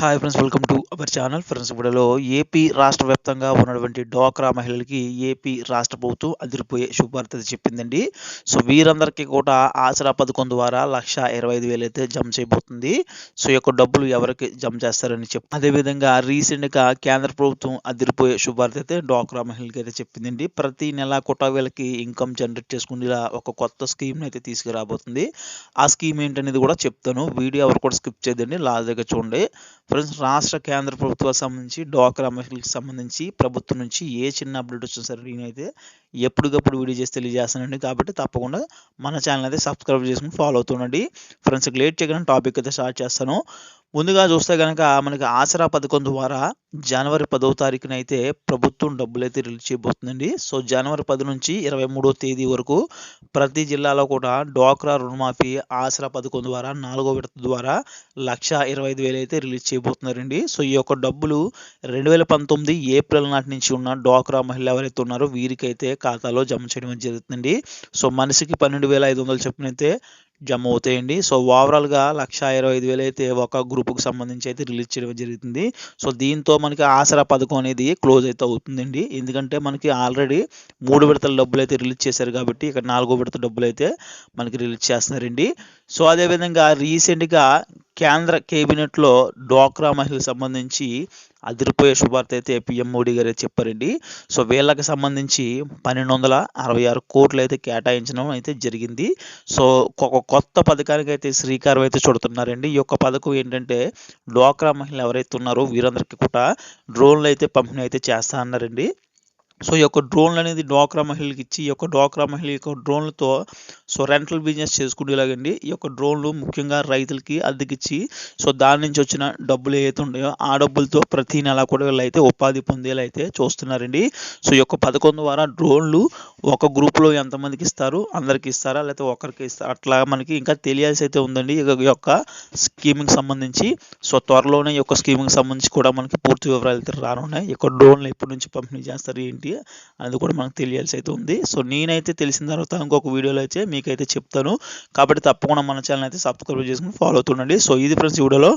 Hi friends welcome to our channel friends ఇప్పుడులో AP రాష్ట్ర వ్యాప్తంగా ఉన్నటువంటి డోక్రా మహిళలకి ఏపీ రాష్ట్ర ప్రభుత్వం అదిరిపోయే శుభార్త చెప్పిందండి. సో వీరందరికీ కూడా ఆసరా పథకం ద్వారా లక్ష ఇరవై ఐదు వేలు అయితే జమ చేయబోతుంది. సో యొక్క డబ్బులు ఎవరికి జమ చేస్తారని చెప్పి అదేవిధంగా రీసెంట్గా కేంద్ర ప్రభుత్వం అదిరిపోయే శుభార్త అయితే డోక్రా మహిళలకి అయితే చెప్పిందండి. ప్రతి నెల కొట్టా వీళ్ళకి ఇన్కమ్ జనరేట్ చేసుకునేలా ఒక కొత్త స్కీమ్ని అయితే తీసుకురాబోతుంది. ఆ స్కీమ్ ఏంటనేది కూడా చెప్తాను. వీడియో ఎవరు కూడా స్కిప్ చేయదండి. లాస్ట్ దగ్గర చూడండి. ఫ్రెండ్స్ రాష్ట్ర కేంద్ర ప్రభుత్వాలకు సంబంధించి డ్వాక్రా మహిళలకు సంబంధించి ప్రభుత్వం నుంచి ఏ చిన్న అప్డేట్ వచ్చినా సరే నేనైతే ఎప్పటికప్పుడు వీడియో చేసి తెలియజేస్తానండి. కాబట్టి తప్పకుండా మన ఛానల్ అయితే సబ్స్క్రైబ్ చేసుకుని ఫాలో అవుతుండండి ఫ్రెండ్స్ లేట్ చేయకుండా టాపిక్ అయితే స్టార్ట్ చేస్తాను. ముందుగా చూస్తే కనుక మనకి ఆసరా పథకం ద్వారా జనవరి పదవ తారీఖున అయితే ప్రభుత్వం డబ్బులైతే రిలీజ్ చేయబోతుందండి. సో జనవరి పది నుంచి ఇరవై మూడో తేదీ వరకు ప్రతి జిల్లాలో కూడా డ్వాక్రా రుణమాఫీ ఆసరా పథకం ద్వారా నాలుగో విడత ద్వారా లక్ష ఇరవై ఐదు వేలు అయితే రిలీజ్ చేయబోతున్నారండి. సో ఈ యొక్క డబ్బులు రెండు వేల పంతొమ్మిది ఏప్రిల్ నాటి నుంచి ఉన్న డ్వాక్రా మహిళ ఎవరైతే ఉన్నారో వీరికైతే ఖాతాలో జమ చేయడం జరుగుతుందండి. సో మనిషికి పన్నెండు వేల ఐదు వందలు చొప్పున జమ అవుతాయండి సో ఓవరాల్గా లక్ష ఇరవై ఐదు వేలు అయితే ఒక గ్రూప్కి సంబంధించి అయితే రిలీజ్ చేయడం జరుగుతుంది. సో దీంతో మనకి ఆసరా పథకం అనేది క్లోజ్ అయితే అవుతుందండి. ఎందుకంటే మనకి ఆల్రెడీ మూడు విడతల డబ్బులు అయితే రిలీజ్ చేశారు కాబట్టి ఇక్కడ నాలుగో విడత డబ్బులు అయితే మనకి రిలీజ్ చేస్తున్నారండి. సో అదేవిధంగా రీసెంట్గా కేంద్ర కేబినెట్లో డ్వాక్రా మహిళకు సంబంధించి అదిరిపోయే శుభార్త అయితే పిఎం మోడీ గారు చెప్పారండి. సో వీళ్ళకి సంబంధించి పన్నెండు వందల అరవై ఆరు కోట్లు అయితే కేటాయించడం అయితే జరిగింది. సో ఒక కొత్త పథకానికి అయితే శ్రీకారం అయితే చుడుతున్నారండి. ఈ యొక్క పథకం ఏంటంటే డ్వాక్రా మహిళలు ఎవరైతే ఉన్నారో వీరందరికీ కూడా డ్రోన్లు అయితే పంపిణీ అయితే చేస్తా అన్నారండి. సో ఈ యొక్క డ్రోన్లు అనేది డ్వాక్రా మహిళలకు ఇచ్చి ఈ యొక్క డ్వాక్రా మహిళ యొక్క డ్రోన్లతో సో రెంటల్ బిజినెస్ చేసుకునేలాగండి. ఈ యొక్క డ్రోన్లు ముఖ్యంగా రైతులకి అద్దెకిచ్చి సో దాని నుంచి వచ్చిన డబ్బులు ఏవైతే ఉన్నాయో ఆ డబ్బులతో ప్రతి నెల కూడా వీళ్ళైతే ఉపాధి పొందేలా అయితే చూస్తున్నారండి. సో ఈ యొక్క పథకం ద్వారా డ్రోన్లు ఒక గ్రూప్లో ఎంతమందికి ఇస్తారు? అందరికి ఇస్తారా? లేకపోతే ఒకరికి ఇస్తారా అట్లా మనకి ఇంకా తెలియాల్సి అయితే ఉందండి ఈ యొక్క స్కీమ్కి సంబంధించి సో త్వరలోనే ఈ యొక్క స్కీమ్కి సంబంధించి కూడా మనకి పూర్తి వివరాలు అయితే రానున్నాయి. ఈ యొక్క డ్రోన్లు ఎప్పటి నుంచి పంపిణీ చేస్తారు ఏంటి అది కూడా మనకు తెలియాల్సి అయితే ఉంది. సో నేనైతే తెలిసిన తర్వాత ఇంకొక వీడియోలో అయితే మీకైతే చెప్తాను. కాబట్టి తప్పకుండా మన ఛానల్ అయితే సబ్స్క్రైబ్ చేసుకుని ఫాలో అవుతుండండి. సో ఇది ఫ్రెండ్స్ వీడియోలో.